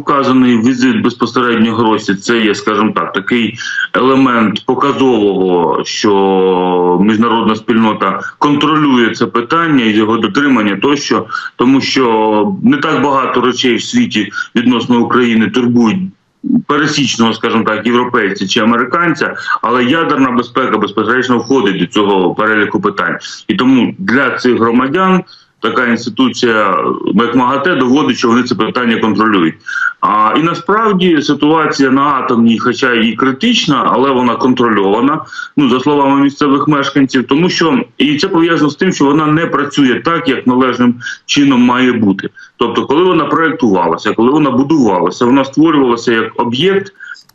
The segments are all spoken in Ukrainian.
Вказаний візит безпосередньо Гросі це є, скажімо так, такий елемент показового, що міжнародна спільнота контролює це питання і його дотримання тощо, тому що не так багато речей в світі відносно України турбують. Пересічного, скажімо так, європейця чи американця, але ядерна безпека безпосередньо входить до цього переліку питань, і тому для цих громадян така інституція, як МАГАТЕ, доводить, що вони це питання контролюють. А і насправді ситуація на атомній, хоча і критична, але вона контрольована. Ну за словами місцевих мешканців, тому що і це пов'язано з тим, що вона не працює так, як належним чином має бути. Тобто, коли вона проектувалася, коли вона будувалася, вона створювалася як об'єкт.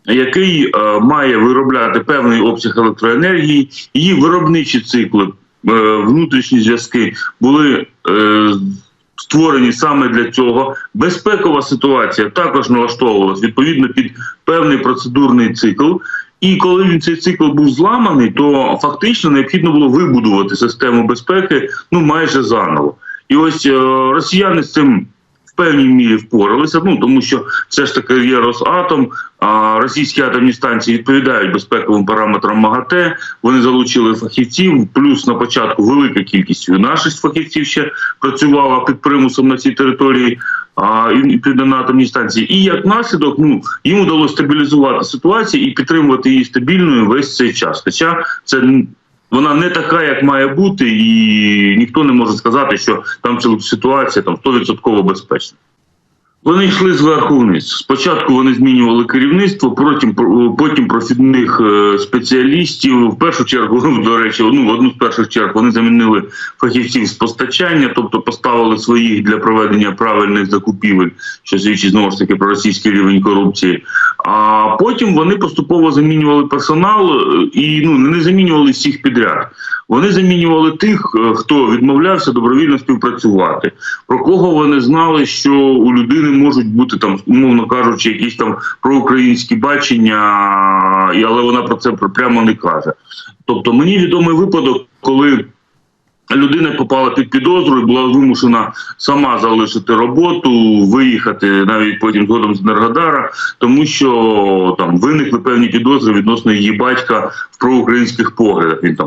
Який е, має виробляти певний обсяг електроенергії, її виробничі цикли, внутрішні зв'язки були е, створені саме для цього. Безпекова ситуація також налаштовувалась відповідно під певний процедурний цикл. І коли він цей цикл був зламаний, то фактично необхідно було вибудувати систему безпеки ну майже заново. І ось е, росіяни з цим в певній мірі впоралися. Ну тому що все ж таки є Росатом, а російські атомні станції відповідають безпековим параметрам МАГАТЕ. Вони залучили фахівців. Плюс на початку велика кількість наших фахівців ще працювала під примусом на цій території. А і на станції, і як наслідок, ну їм вдалося стабілізувати ситуацію і підтримувати її стабільною весь цей час. Хоча це вона не така, як має бути, і ніхто не може сказати, що там ситуація там 100% безпечна. Вони йшли зверху вниз. Спочатку вони змінювали керівництво, потім потім прохідних е, спеціалістів. В першу чергу, до речі, ну в одну з перших черг вони замінили фахівців з постачання, тобто поставили своїх для проведення правильних закупівель, що свідчить знову ж таки про російський рівень корупції. А потім вони поступово замінювали персонал е, і ну не замінювали всіх підряд. Вони замінювали тих, е, хто відмовлявся добровільно співпрацювати. Про кого вони знали, що у людини можуть бути там, умовно кажучи, якісь там проукраїнські бачення, але вона про це прямо не каже. Тобто мені відомий випадок, коли. Людина попала під підозру і була вимушена сама залишити роботу, виїхати навіть потім згодом з Енергодара, тому що там виникли певні підозри відносно її батька в проукраїнських поглядах. Він там